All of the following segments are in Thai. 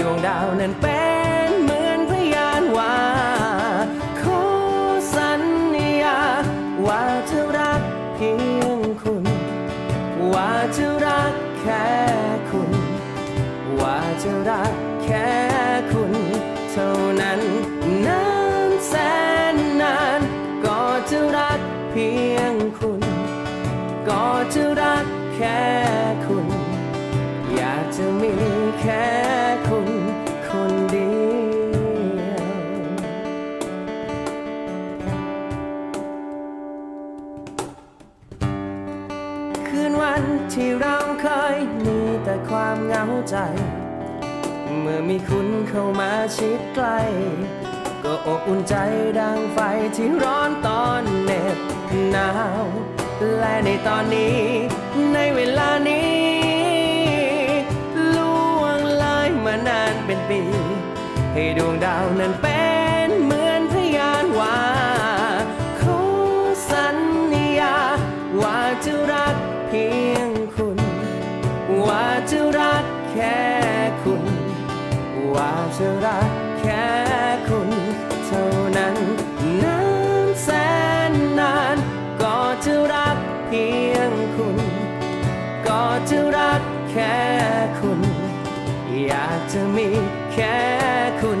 ดวงดาวนั้นเป็นเหมือนพยานว่า ขอสัญญา ว่าจะรักเพียงคุณ ว่าจะรักแค่คุณ ว่าจะรักแค่คุณเท่านั้นนานแสนนาน ก็จะรักเพียงคุณ ก็จะรักแค่คุณ อยากจะมีแค่ นวันที่เราเคยมีแต่ความเหงาใจ เมื่อมีคุณเข้ามาชิดใกล้ก็อบอุ่นใจดังไฟที่ร้อนตอนเหน็บหนาว และในตอนนี้ ในเวลานี้ล่วงเลยมานานเป็นปี ให้ดวงดาวนั้นเป็น ว่าจะรักแค่คุณเท่านั้นนานแสนนาน ก็จะรักเพียงคุณ ก็จะรักแค่คุณ อยากจะมีแค่คุณ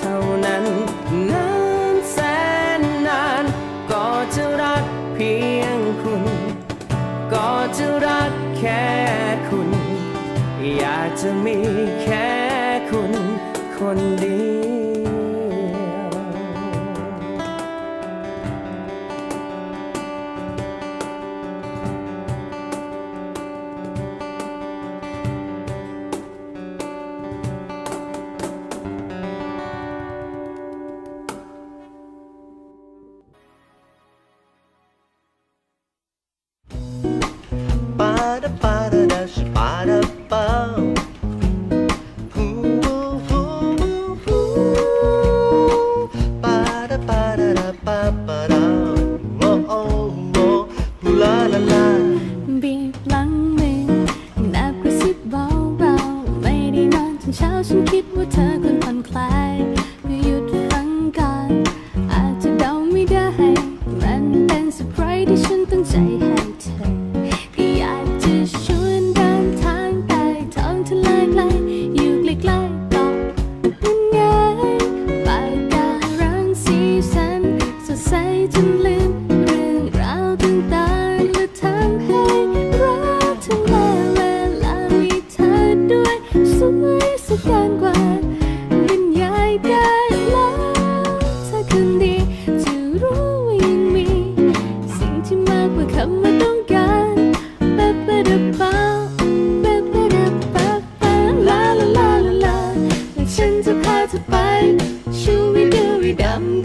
เท่านั้นนานแสนนาน ก็จะรักเพียงคุณ ก็จะรักแค่คุณ อยากจะมีแค่คุณคนเดียว ดูวิดำ